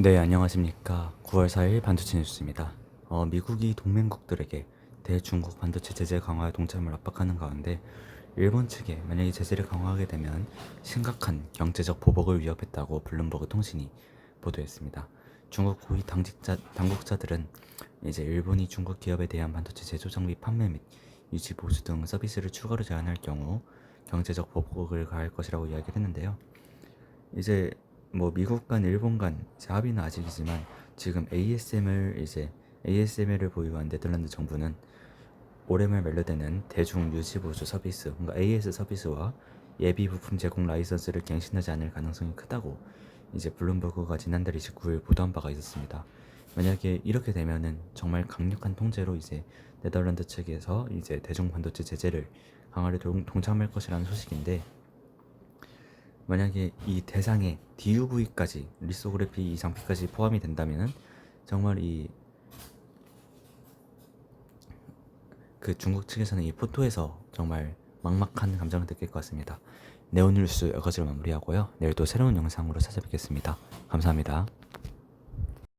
네, 안녕하십니까. 9월 4일 반도체 뉴스입니다. 어, 미국이 동맹국들에게 대중국 반도체 제재 강화에 동참을 압박하는 가운데 일본 측에 만약에 제재를 강화하게 되면 심각한 경제적 보복을 위협했다고 블룸버그 통신이 보도했습니다. 중국 고위 당직자, 당국자들은 이제 일본이 중국 기업에 대한 반도체 제조 장비 판매 및 유지 보수 등 서비스를 추가로 제한할 경우 경제적 보복을 가할 것이라고 이야기를 했는데요. 이제 뭐 미국 간 일본 간 합의는 아직이지만 지금 ASM을 이제 ASML을 보유한 네덜란드 정부는 말 만료되는 대중 유지 보수 서비스, 뭔가 AS 서비스와 예비 부품 제공 라이선스를 갱신하지 않을 가능성이 크다고 이제 블룸버그가 지난달 29일 보도한 바가 있었습니다. 만약에 이렇게 되면은 정말 강력한 통제로 이제 네덜란드 측에서 이제 대중 반도체 제재를 강화를 동, 동참할 것이라는 소식인데 만약에 이 대상에 DUV까지 리소그래피 이 장비까지 포함이 된다면은 정말 이 그 중국 측에서는 이 포토에서 정말 막막한 감정을 느낄 것 같습니다. 네오뉴스 여기까지로 마무리하고요. 내일 또 새로운 영상으로 찾아뵙겠습니다. 감사합니다.